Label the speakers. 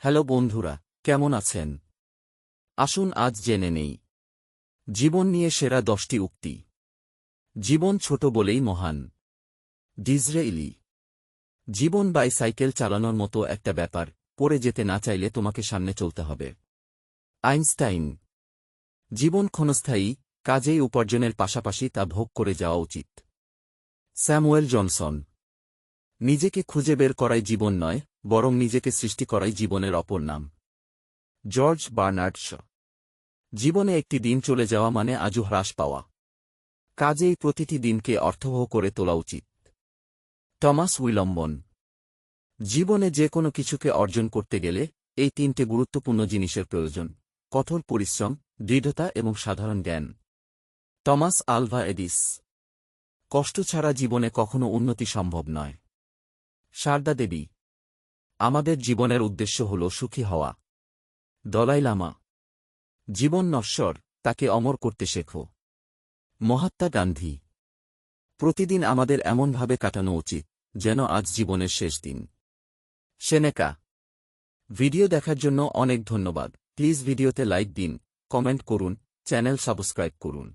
Speaker 1: Hello বন্ধুরা, কেমন আছেন? আসুন আজ জেনে নেই। জীবন নিয়ে সেরা দশটি উক্তি। জীবন ছোট বলেই মহান। ডিজরেইলি জীবন বাইসাইকেল চালানোর মতো একটা ব্যাপার, পড়ে যেতে না চাইলে তোমাকে সামনে চলতে হবে। আইনস্টাইন। জীবন ক্ষণস্থায়ী, কাজেই উপার্জনের পাশাপাশি তা ভোগ করে যাওয়া উচিত। Samuel Johnson. নিজেকে খুঁজে বের করাই জীবন নয় বরং নিজেকে সৃষ্টি করাই জীবনের অপর নাম। George Bernard Shaw. জীবনে একটি দিন চলে যাওয়া মানে আজও হ্রাস পাওয়া। কাজেই প্রতিটি দিনকে অর্থবহ করে তোলা উচিত। টমাস উইলম্বন। জীবনে যে কোনো কিছুকে অর্জন করতে গেলে এই তিনটে গুরুত্বপূর্ণ জিনিসের প্রয়োজন। কঠোর পরিশ্রম, দৃঢ়তা এবং সাধারণ জ্ঞান। Thomas Alva Edison. কষ্ট ছাড়া জীবনে কখনো উন্নতি সম্ভব নয়। সারদা দেবী। আমাদের জীবনের উদ্দেশ্য হল সুখী হওয়া। দলাই লামা জীবন নশ্বর, তাকে অমর করতে শেখো। মহাত্মা গান্ধী, প্রতিদিন আমাদের এমনভাবে কাটানো উচিত, যেন আজ জীবনের শেষ দিন। সেনেকা, ভিডিও দেখার জন্য অনেক ধন্যবাদ। প্লিজ ভিডিওতে লাইক দিন, কমেন্ট করুন, চ্যানেল সাবস্ক্রাইব করুন।